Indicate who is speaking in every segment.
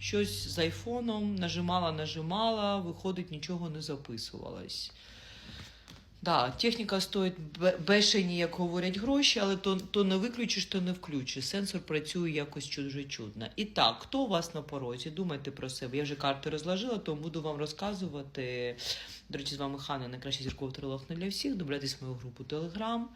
Speaker 1: щось з айфоном, нажимала, нажимала, виходить, нічого не записувалось. Да, техніка стоїть бешені, як говорять, гроші, але то, то не виключиш, то не включиш. Сенсор працює якось дуже чудно. І так, хто у вас на порозі? Думайте про себе. Я вже карти розложила, тому буду вам розказувати. До речі, з вами Хана, найкращий зірковий трилог не для всіх. Добавляйтесь в мою групу Телеграм.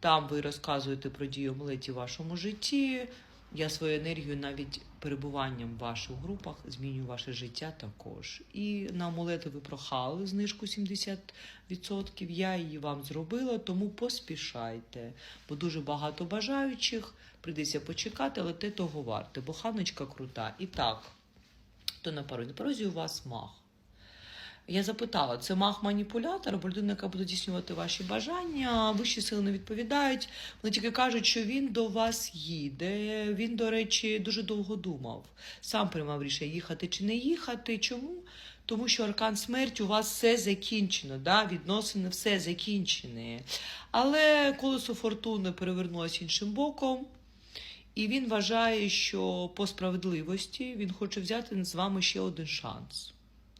Speaker 1: Там ви розказуєте про дію амулеті в вашому житті. Я свою енергію навіть перебуванням в ваших групах змінюю ваше життя також. І на амулети ви прохали знижку 70%. Я її вам зробила, тому поспішайте. Бо дуже багато бажаючих. Прийдеться почекати, але те того варте, бо ханочка крута. І так, то на порозі. У вас мах. Я запитала, це маг-маніпулятор або людина, яка буде здійснювати ваші бажання. Вищі сили не відповідають. Вони тільки кажуть, що він до вас їде. Він, до речі, дуже довго думав. Сам приймав рішення їхати чи не їхати. Чому? Тому що аркан смерті у вас все закінчено, да? відносини все закінчені. Але колесо фортуни перевернулося іншим боком. І він вважає, що по справедливості він хоче взяти з вами ще один шанс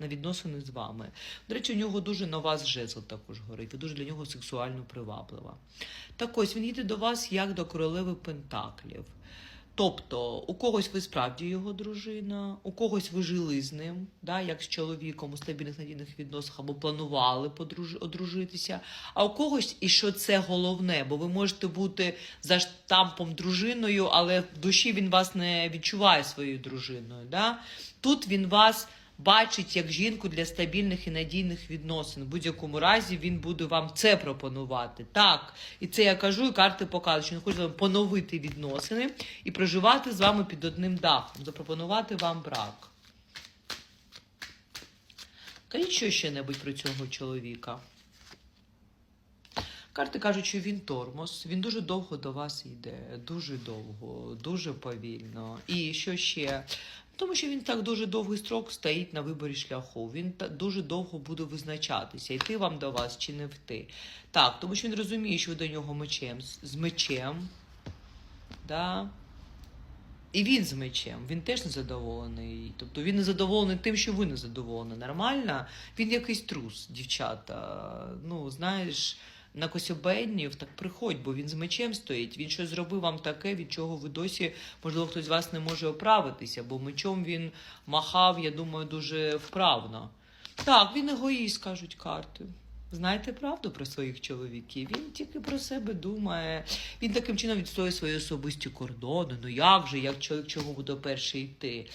Speaker 1: на відносини з вами. До речі, у нього дуже на вас жезл також горить, ви дуже для нього сексуально приваблива. Так ось він їде до вас як до королеви Пентаклів. Тобто, у когось ви справді його дружина, у когось ви жили з ним, да, як з чоловіком у стабільних надійних відносинах або планували подруж... одружитися. А у когось, і що це головне, бо ви можете бути за штампом дружиною, але в душі він вас не відчуває своєю дружиною. Да? Тут він вас бачить як жінку для стабільних і надійних відносин. В будь-якому разі він буде вам це пропонувати. Так, і це я кажу, і карти показують, що він хоче вам поновити відносини і проживати з вами під одним дахом, запропонувати вам брак. Кажіть що ще небудь про цього чоловіка. Карти кажуть, що він тормоз, він дуже довго до вас йде, дуже довго, дуже повільно. І що ще? Тому що він так дуже довгий строк стоїть на виборі шляху. Він дуже довго буде визначатися, йти вам до вас чи не йти. Так, тому що він розуміє, що ви до нього мечем, з мечем. Да? І він з мечем, він теж незадоволений. Тобто він незадоволений тим, що ви незадоволені. Нормально? Він якийсь трус, дівчата. Ну, знаєш, на Косюбеннів, так приходь, бо він з мечем стоїть. Він щось зробив вам таке, від чого ви досі, можливо, хтось з вас не може оправитися, бо мечом він махав, я думаю, дуже вправно. Так, він егоїст, кажуть карти. Знаєте правду про своїх чоловіків? Він тільки про себе думає. Він таким чином відстоює свої особисті кордони. Ну як же, як чоловік чого буде перший йти?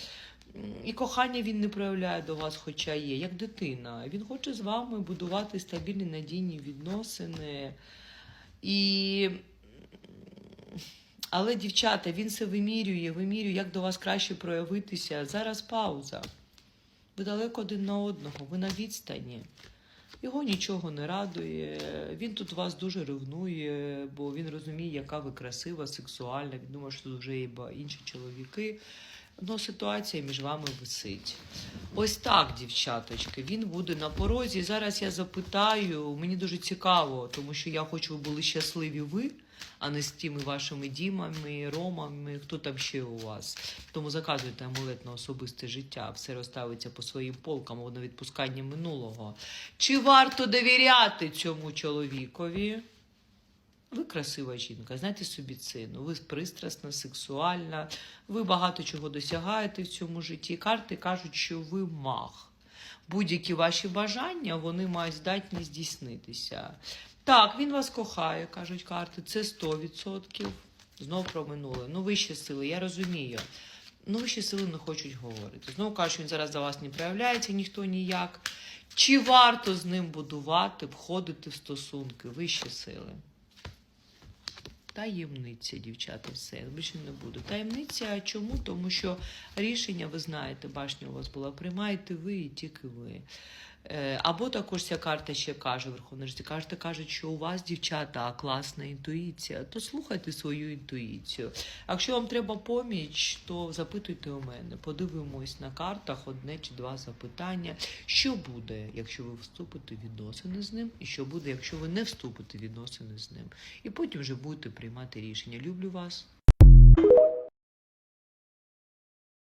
Speaker 1: І кохання він не проявляє до вас, хоча є, як дитина. Він хоче з вами будувати стабільні надійні відносини. І... Але, дівчата, він все вимірює, вимірює, як до вас краще проявитися. Зараз пауза. Ви далеко один на одного, ви на відстані. Його нічого не радує. Він тут вас дуже ревнує, бо він розуміє, яка ви красива, сексуальна. Він думає, що тут вже є інші чоловіки. Ну, ситуація між вами висить. Ось так, дівчаточки, він буде на порозі. Зараз я запитаю, мені дуже цікаво, тому що я хочу, ви були щасливі ви, а не з тими вашими дімами, ромами, хто там ще у вас. Тому заказуйте амулет на особисте життя, все розставиться по своїм полкам, воно відпускання минулого. Чи варто довіряти цьому чоловікові? Ви красива жінка, знайте собі ціну, ви пристрасна, сексуальна, ви багато чого досягаєте в цьому житті. Карти кажуть, що ви маг. Будь-які ваші бажання вони мають здатність здійснитися. Так, він вас кохає, кажуть карти, це 100%. Знову про минуле. Ну, вищі сили, я розумію. Ну, вищі сили не хочуть говорити. Знову кажуть, що він зараз за вас не проявляється ніхто ніяк. Чи варто з ним будувати, входити в стосунки, вищі сили? Таємниця, дівчата, все. Більше не буду. Таємниця чому? Тому що рішення, ви знаєте, башня у вас була, приймаєте ви і тільки ви. Е, Або також ця карта ще каже, Верховна Житті, карта каже, що у вас, дівчата, класна інтуїція, то слухайте свою інтуїцію. Якщо вам треба поміч, то запитуйте у мене. Подивимось на картах одне чи два запитання. Що буде, якщо ви вступите в відносини з ним, і що буде, якщо ви не вступите в відносини з ним. І потім вже будете приймати рішення. Люблю вас.